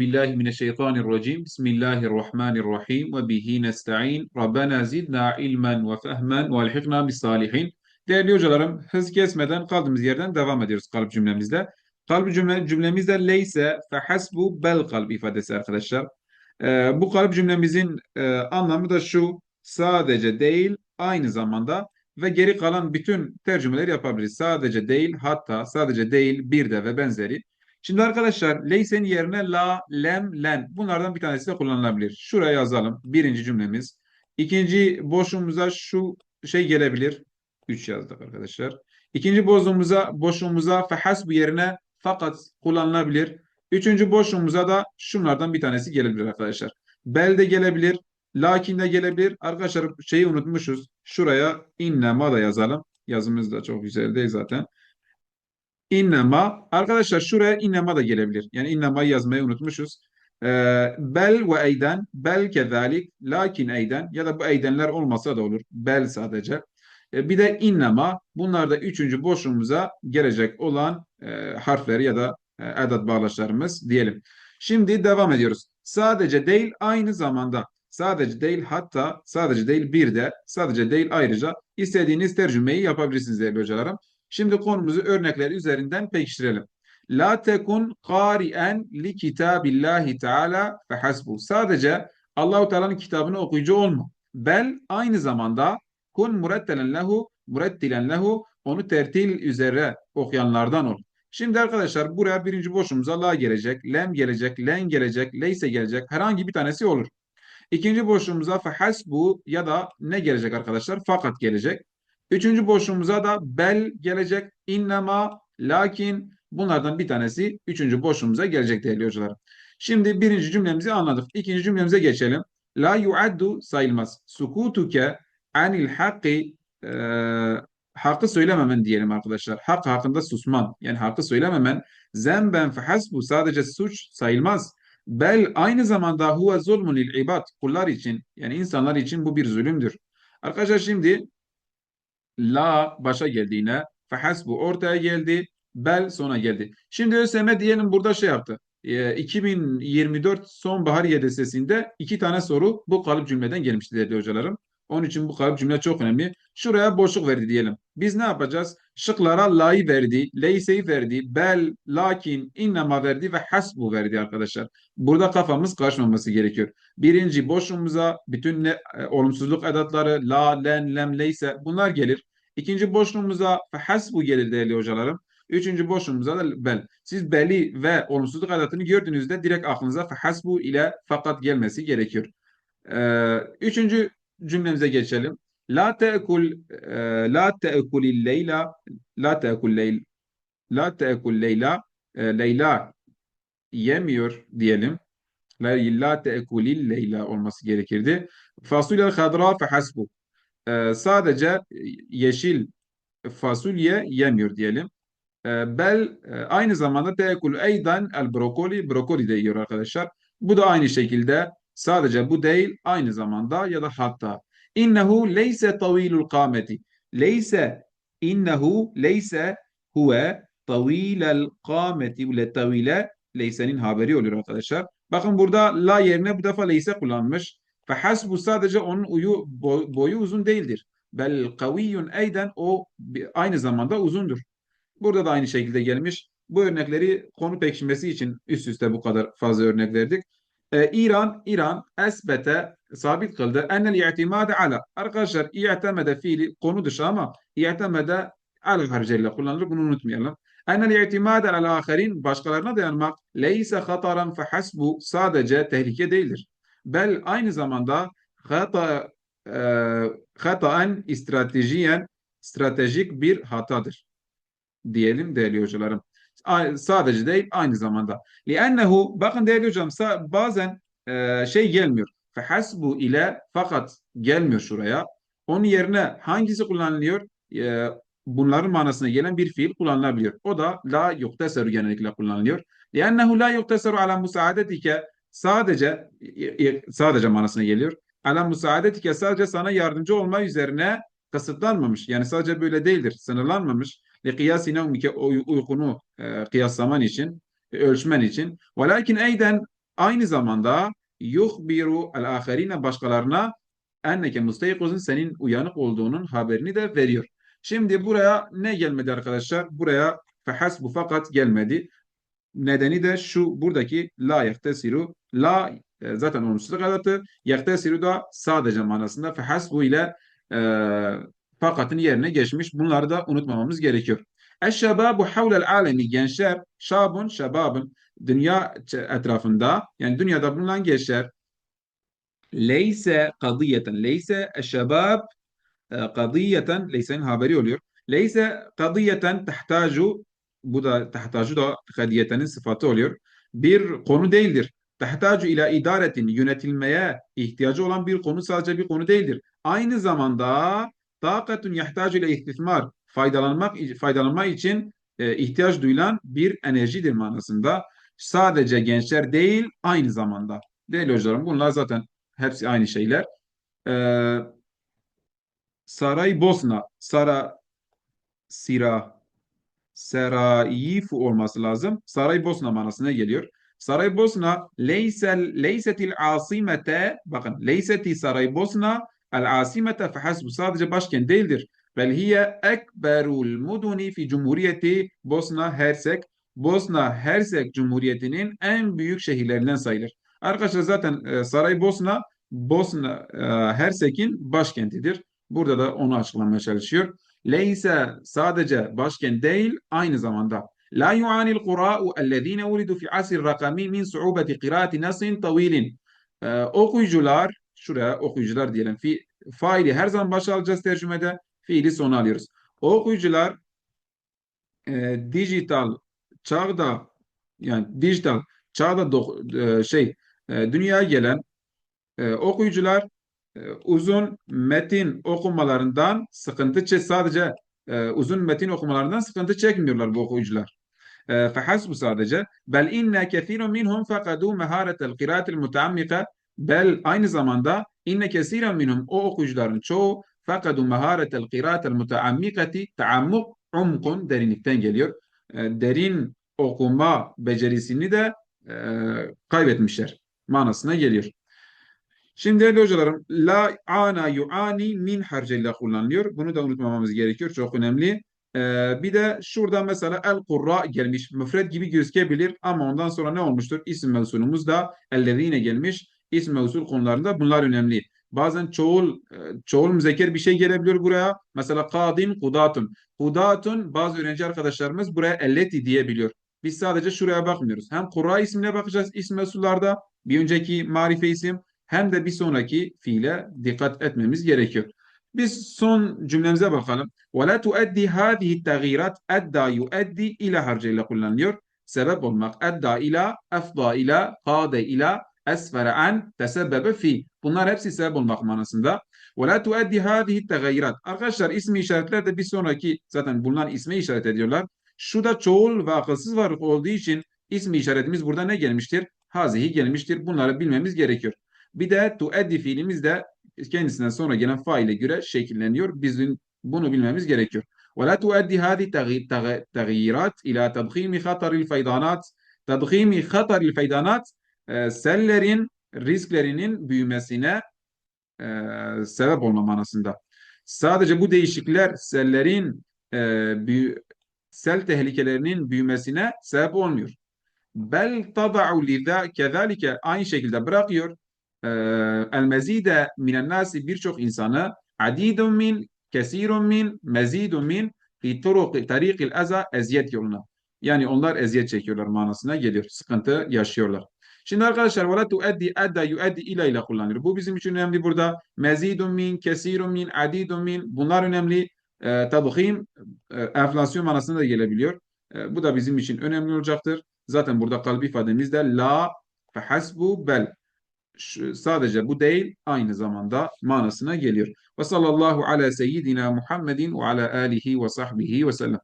billahi mineşşeytanirracim. Bismillahirrahmanirrahim ve bihi nestaîn. Rabbena zidna ilmen ve fehmen ve elhikna bis salihin. Değerli hocalarım, hız kesmeden kaldığımız yerden devam ediyoruz kalp cümlemizde. Kalp cümle, cümlemizde leyse fe bel kalp ifadesi arkadaşlar. Ee, bu kalp cümlemizin e, anlamı da şu. Sadece değil, aynı zamanda ve geri kalan bütün tercümeleri yapabiliriz. Sadece değil, hatta, sadece değil, bir de ve benzeri. Şimdi arkadaşlar leysenin yerine la, lem, len bunlardan bir tanesi de kullanılabilir. Şuraya yazalım. Birinci cümlemiz. İkinci boşluğumuza şu şey gelebilir. 3 yazdık arkadaşlar. İkinci boşluğumuza, boşluğumuza fehasbu yerine fakat kullanılabilir. Üçüncü boşluğumuza da şunlardan bir tanesi gelebilir arkadaşlar. Bel de gelebilir. Lakin de gelebilir. Arkadaşlar şeyi unutmuşuz. Şuraya innema da yazalım. Yazımız da çok güzel değil zaten. İnnema. Arkadaşlar şuraya innema da gelebilir. Yani innemayı yazmayı unutmuşuz. Ee, bel ve eyden. Bel kezalik. Lakin eyden. Ya da bu eydenler olmasa da olur. Bel sadece. Ee, bir de innema. Bunlar da üçüncü boşluğumuza gelecek olan e, harfleri ya da e, edat bağlaçlarımız diyelim. Şimdi devam ediyoruz. Sadece değil aynı zamanda. Sadece değil hatta sadece değil bir de sadece değil ayrıca istediğiniz tercümeyi yapabilirsiniz değerli hocalarım. Şimdi konumuzu örnekler üzerinden pekiştirelim. La tekun qari'en li kitabillahi teala fehasbu. Sadece Allahu Teala'nın kitabını okuyucu olma. Bel aynı zamanda kun murettelen lehu murettilen lehu onu tertil üzere okuyanlardan ol. Şimdi arkadaşlar buraya birinci boşluğumuza la gelecek, lem gelecek, len gelecek, leyse gelecek herhangi bir tanesi olur. İkinci boşluğumuza fehasbu ya da ne gelecek arkadaşlar? Fakat gelecek. Üçüncü boşluğumuza da bel gelecek. İnnema, lakin bunlardan bir tanesi üçüncü boşluğumuza gelecek değerli hocalarım. Şimdi birinci cümlemizi anladık. İkinci cümlemize geçelim. La yuaddu sayılmaz. Sukutuke anil hakki e, hakkı söylememen diyelim arkadaşlar. Hak hakkında susman. Yani hakkı söylememen zemben fehasbu sadece suç sayılmaz. Bel aynı zamanda huve zulmun lil ibad. Kullar için yani insanlar için bu bir zulümdür. Arkadaşlar şimdi la başa geldiğine fehasbu ortaya geldi. Bel sona geldi. Şimdi ÖSYM diyelim burada şey yaptı. E, 2024 sonbahar YDS'sinde iki tane soru bu kalıp cümleden gelmişti dedi hocalarım. Onun için bu kalıp cümle çok önemli. Şuraya boşluk verdi diyelim. Biz ne yapacağız? Şıklara la'yı verdi, leyse'yi verdi, bel, lakin, innema verdi ve hasbu verdi arkadaşlar. Burada kafamız karışmaması gerekiyor. Birinci boşluğumuza bütün ne, e, olumsuzluk edatları la, len, lem, leyse bunlar gelir. İkinci boşluğumuza hasbu gelir değerli hocalarım. Üçüncü boşluğumuza da bel. Siz beli ve olumsuzluk edatını gördüğünüzde direkt aklınıza hasbu ile fakat gelmesi gerekiyor. Ee, üçüncü cümlemize geçelim. La te'kul e, la te'kulil leyla la te'kul leyl la te'kul leyla e, Leyla yemiyor diyelim. La, la te'kulil leyla olması gerekirdi. Fasulye hadra fe. E, sadece yeşil fasulye yemiyor diyelim. E, bel e, aynı zamanda te'kul eydan el brokoli brokoli de yiyor arkadaşlar. Bu da aynı şekilde sadece bu değil aynı zamanda ya da hatta İnnehu leyse tavilul kâmeti. Leyse innehu leyse huve tavilel kâmeti. Bu tavile leysenin haberi oluyor arkadaşlar. Bakın burada la yerine bu defa leyse kullanmış. Fehasbu sadece onun uyu, boyu uzun değildir. Bel kaviyyun eyden o aynı zamanda uzundur. Burada da aynı şekilde gelmiş. Bu örnekleri konu pekişmesi için üst üste bu kadar fazla örnek verdik. Ee, İran, İran esbete sabit kıldı. Ennel i'timade ala. Arkadaşlar i'temede fiili konu dışı ama i'temede ala harcıyla kullanılır. Bunu unutmayalım. Ennel i'timade ala aherin başkalarına dayanmak leyse hataran fehasbu sadece tehlike değildir. Bel aynı zamanda hata e, hataen stratejiyen stratejik bir hatadır. Diyelim değerli hocalarım. Sadece değil aynı zamanda. لِأَنَّهُ bakın değerli hocam bazen e, şey gelmiyor. Fehasbu ile fakat gelmiyor şuraya. Onun yerine hangisi kullanılıyor? E, bunların manasına gelen bir fiil kullanılabiliyor. O da la yukteseru genellikle kullanılıyor. لِأَنَّهُ la yukteseru ala musaadetike sadece sadece manasına geliyor. Ala musaadetike sadece sana yardımcı olma üzerine kısıtlanmamış. Yani sadece böyle değildir. Sınırlanmamış. Li kıyasi nevmike uykunu e, kıyaslaman için, e, ölçmen için. Velakin eyden Aynı zamanda yuhbiru el aherine başkalarına enneke mustayqizun senin uyanık olduğunun haberini de veriyor. Şimdi buraya ne gelmedi arkadaşlar? Buraya fehas bu fakat gelmedi. Nedeni de şu buradaki la yahtesiru la e, zaten olumsuzluk adatı yahtesiru da sadece manasında fehas bu ile e, fakatın yerine geçmiş. Bunları da unutmamamız gerekiyor. Eşşebabu havlel alemi gençler şabun şebabın dünya etrafında yani dünyada bulunan gençler leyse kadiyeten leyse eşşebab kadiyeten leyse'nin haberi oluyor. Leyse kadiyeten tehtacu bu da tehtacu da kadiyetenin sıfatı oluyor. Bir konu değildir. Tehtacu ila idaretin yönetilmeye ihtiyacı olan bir konu sadece bir konu değildir. Aynı zamanda takatun yahtacu ile istismar faydalanmak faydalanmak için e, ihtiyaç duyulan bir enerjidir manasında. Sadece gençler değil aynı zamanda. Değerli hocalarım bunlar zaten hepsi aynı şeyler. Ee, Saray Bosna, Sara Sira Serayifu olması lazım. Saray Bosna manasına geliyor. Saray Bosna leysel leysetil asimete bakın leyseti Saray Bosna el asimete fehasbu sadece başkent değildir. Bel hiye ekberul muduni fi cumhuriyeti Bosna Hersek Bosna Hersek Cumhuriyeti'nin en büyük şehirlerinden sayılır. Arkadaşlar zaten e, Saray Bosna Bosna e, Hersek'in başkentidir. Burada da onu açıklamaya çalışıyor. Leyse sadece başkent değil aynı zamanda. La yu'anil qura'u ellezine ulidu fi asir rakami min su'ubeti qiraati nasin tavilin. Ee, okuyucular, şuraya okuyucular diyelim. Fi, faili her zaman başa alacağız tercümede. Fiili sona alıyoruz. Okuyucular e, dijital çağda yani dijital çağda do, e, şey e, dünyaya gelen e, okuyucular ee, uzun metin okumalarından sıkıntı çek sadece e, uzun metin okumalarından sıkıntı çekmiyorlar bu okuyucular. Ee, e, Fehasbu sadece bel inne kesirun minhum fekadu meharetel kiraatil mutaammika bel aynı zamanda inne kesirun minhum o okuyucuların çoğu fekadu meharetel kiraatil mutaammikati taammuk umkun derinlikten geliyor. Ee, derin okuma becerisini de e, kaybetmişler manasına geliyor. Şimdi değerli hocalarım la ana yuani min harcıyla kullanılıyor. Bunu da unutmamamız gerekiyor. Çok önemli. Ee, bir de şurada mesela el kurra gelmiş. Müfred gibi gözükebilir ama ondan sonra ne olmuştur? İsim mevsulumuz da ellezine gelmiş. İsim mevsul konularında bunlar önemli. Bazen çoğul e, çoğul müzekker bir şey gelebiliyor buraya. Mesela kadin kudatun. Kudatun bazı öğrenci arkadaşlarımız buraya elleti diyebiliyor. Biz sadece şuraya bakmıyoruz. Hem kurra ismine bakacağız isim mevsullarda. Bir önceki marife isim hem de bir sonraki fiile dikkat etmemiz gerekiyor. Biz son cümlemize bakalım. وَلَا تُؤَدِّي هَذِهِ التَّغِيرَاتِ اَدَّى يُؤَدِّي ile harcıyla kullanılıyor. Sebep olmak. Edda ila, efda ila, kade ila, esfere an, tesebbebe fi. Bunlar hepsi sebep olmak manasında. وَلَا تُؤَدِّي هَذِهِ التَّغَيِّرَاتِ Arkadaşlar ismi işaretler de bir sonraki zaten bulunan ismi işaret ediyorlar. Şu da çoğul ve akılsız varlık olduğu için ismi işaretimiz burada ne gelmiştir? Hazihi gelmiştir. Bunları bilmemiz gerekiyor. Bir de tuaddi fiilimiz de kendisinden sonra gelen faile göre şekilleniyor. Bizim bunu bilmemiz gerekiyor. ولا تؤدي هذه التغييرات إلى تضخيم خطر الفيضانات تضخيم خطر الفيضانات sellerin risklerinin büyümesine e, sebep olma manasında. Sadece bu değişiklikler sellerin e, büyü, sel tehlikelerinin büyümesine sebep olmuyor. Bel tada'u liza kezalike aynı şekilde bırakıyor Ee, El mezide minen nasi birçok insanı adidun min, kesirun min, mezidun min fi turuq tariqil eza eziyet yoluna. Yani onlar eziyet çekiyorlar manasına geliyor. Sıkıntı yaşıyorlar. Şimdi arkadaşlar ve tuaddi adda yuaddi ila ile kullanılır. Bu bizim için önemli burada. Mezidun min, kesirun min, adidun min. Bunlar önemli. Ee, e, tadhim e, enflasyon manasına da gelebiliyor. E, bu da bizim için önemli olacaktır. Zaten burada kalbi ifademizde la fehasbu bel sadece bu değil aynı zamanda manasına geliyor. Ve sallallahu ala seyyidina Muhammedin ve ala alihi ve sahbihi ve sellem.